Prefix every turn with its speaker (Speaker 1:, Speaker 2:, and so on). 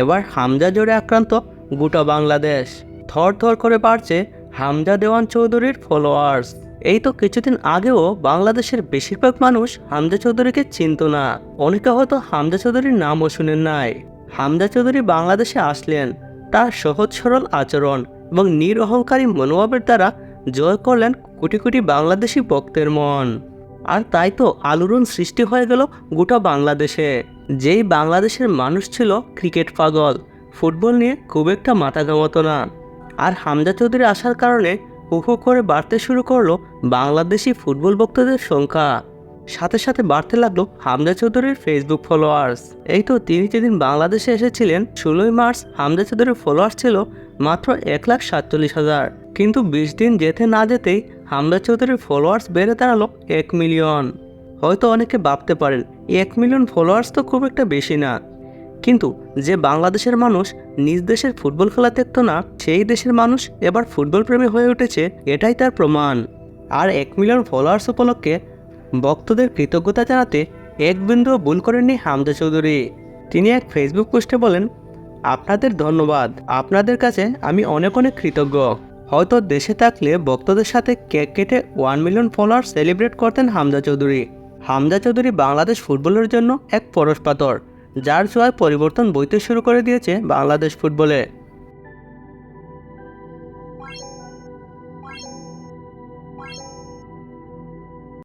Speaker 1: এবার হামজা জ্বরে আক্রান্ত গোটা বাংলাদেশ। থর থর করে বাড়ছে হামজা দেওয়ান চৌধুরীর ফলোয়ার্স এই তো কিছুদিন আগেও বাংলাদেশের বেশিরভাগ মানুষ হামজা চৌধুরীকে চিনত না। অনেকে হয়তো হামজা চৌধুরীর নামও শুনেন নাই। হামজা চৌধুরী বাংলাদেশে আসলেন। তার সহজ সরল আচরণ এবং নিরহংকারী মনোভাবের দ্বারা জয় করলেন কোটি কোটি বাংলাদেশি ভক্তের মন। আর তাই তো আলোড়ন সৃষ্টি হয়ে গেল গোটা বাংলাদেশে। যেই বাংলাদেশের মানুষ ছিল ক্রিকেট পাগল, ফুটবল নিয়ে খুব একটা মাথা ঘামাতো না। আর হামজা চৌধুরী আসার কারণে হু করে বাড়তে শুরু করল বাংলাদেশি ফুটবল ভক্তদের সংখ্যা। সাথে সাথে বাড়তে লাগল হামজা চৌধুরীর ফেসবুক ফলোয়ার্স এই তো তিনি যেদিন বাংলাদেশে এসেছিলেন, ষোলোই মার্চ হামজা চৌধুরীর ফলোয়ার্স ছিল মাত্র এক লাখ সাতচল্লিশ হাজার। কিন্তু বিশ দিন যেতে না যেতেই হামজা চৌধুরীর ফলোয়ার্স বেড়ে দাঁড়াল এক মিলিয়ন হয়তো অনেকে ভাবতে পারেন এক মিলিয়ন ফলোয়ার্স তো খুব একটা বেশি না। কিন্তু যে বাংলাদেশের মানুষ নিজ দেশের ফুটবল খেলা দেখতো না, সেই দেশের মানুষ এবার ফুটবল প্রেমী হয়ে উঠেছে, এটাই তার প্রমাণ। আর এক মিলিয়ন ফলোয়ার্স উপলক্ষে ভক্তদের কৃতজ্ঞতা জানাতে এক বিন্দুও ভুল করেননি হামজা চৌধুরী। তিনি এক ফেসবুক পোস্টে বলেন, আপনাদের ধন্যবাদ। আপনাদের কাছে আমি অনেক অনেক কৃতজ্ঞ। হয়তো দেশে থাকলে ভক্তদের সাথে কেক কেটে ওয়ান মিলিয়ন ফলোয়ার সেলিব্রেট করতেন হামজা চৌধুরী। হামজা চৌধুরী বাংলাদেশ ফুটবলের জন্য এক পরশপাতর যার ছোঁয়ায় পরিবর্তন বইতে শুরু করে দিয়েছে বাংলাদেশ ফুটবলে।